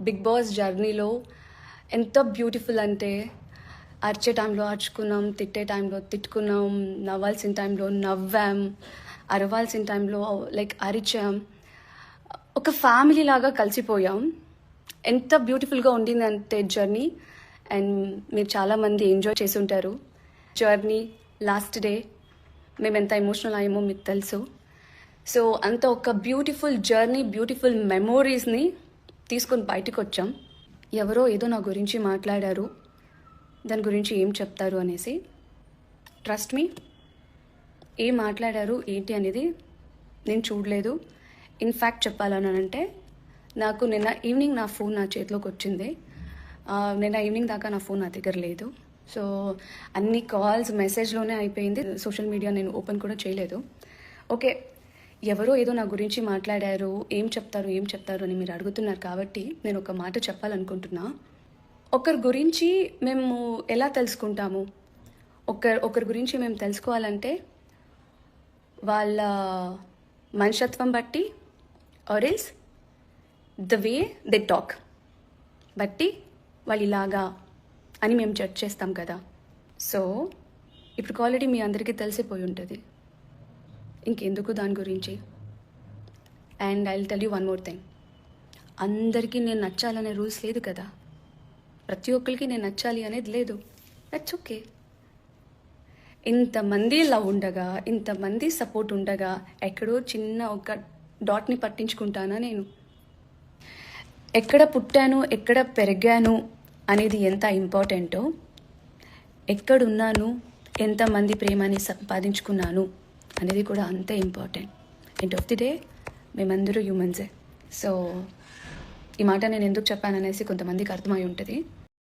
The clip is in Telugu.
బిగ్ బాస్ జర్నీలో ఎంత బ్యూటిఫుల్ అంటే అరిచే టైంలో అరుచుకున్నాం తిట్టే టైంలో తిట్టుకున్నాం నవ్వాల్సిన టైంలో నవ్వాం అరవాల్సిన టైంలో లైక్ అరిచాం. ఒక ఫ్యామిలీ లాగా కలిసిపోయాం. ఎంత బ్యూటిఫుల్గా ఉండిందంటే జర్నీ. అండ్ మీరు చాలామంది ఎంజాయ్ చేసి ఉంటారు జర్నీ లాస్ట్ డే మేము ఎంత ఎమోషనల్ అయ్యామో మీకు తెలుసు. సో అంత ఒక బ్యూటిఫుల్ జర్నీ బ్యూటిఫుల్ మెమోరీస్ని తీసుకొని బయటకు వచ్చాం ఎవరో ఏదో నా గురించి మాట్లాడారు. దాని గురించి ఏం చెప్తారు అనేసి. ట్రస్ట్ మీ ఏం మాట్లాడారు ఏంటి అనేది నేను చూడలేదు. ఇన్ఫ్యాక్ట్ చెప్పాలని అంటే నాకు నిన్న ఈవినింగ్ నా ఫోన్ నా చేతిలోకి వచ్చింది. నిన్న ఈవినింగ్ దాకా నా ఫోన్ నా దగ్గర లేదు. సో అన్ని కాల్స్ మెసేజ్లోనే అయిపోయింది. సోషల్ మీడియా నేను ఓపెన్ కూడా చేయలేదు. ఓకే ఎవరో ఏదో నా గురించి మాట్లాడారు ఏం చెప్తారు ఏం చెప్తారు అని మీరు అడుగుతున్నారు కాబట్టి నేను ఒక మాట చెప్పాలనుకుంటున్నా. ఒకరి గురించి మేము ఎలా తెలుసుకుంటాము? ఒకరి ఒకరి గురించి మేము తెలుసుకోవాలంటే వాళ్ళ మనుషత్వం బట్టి or the way they talk బట్టి వాళ్ళు ఇలాగా అని మేము జడ్జ్ చేస్తాం కదా. సో ఇప్పుడు ఆల్రెడీ మీ అందరికీ తెలిసిపోయి ఉంటుంది. ఇంకెందుకు దాని గురించి? And I tell you one more thing అందరికీ నేను నచ్చాలనే రూల్స్ లేదు కదా? ప్రతి ఒక్కరికి నేను నచ్చాలి అనేది లేదు. దట్స్ ఓకే ఇంతమంది లవ్ ఉండగా ఇంతమంది సపోర్ట్ ఉండగా ఎక్కడో చిన్న ఒక డాట్ని పట్టించుకుంటానా నేను? ఎక్కడ పుట్టాను ఎక్కడ పెరిగాను అనేది ఎంత ఇంపార్టెంటో ఎక్కడున్నాను ఎంతమంది ప్రేమని సంపాదించుకున్నాను? అనేది కూడా అంతే important. End of the day మేమందరూ హ్యూమన్సే సో ఈ మాట నేను ఎందుకు చెప్పాననేసి కొంతమందికి అర్థమై ఉంటుంది.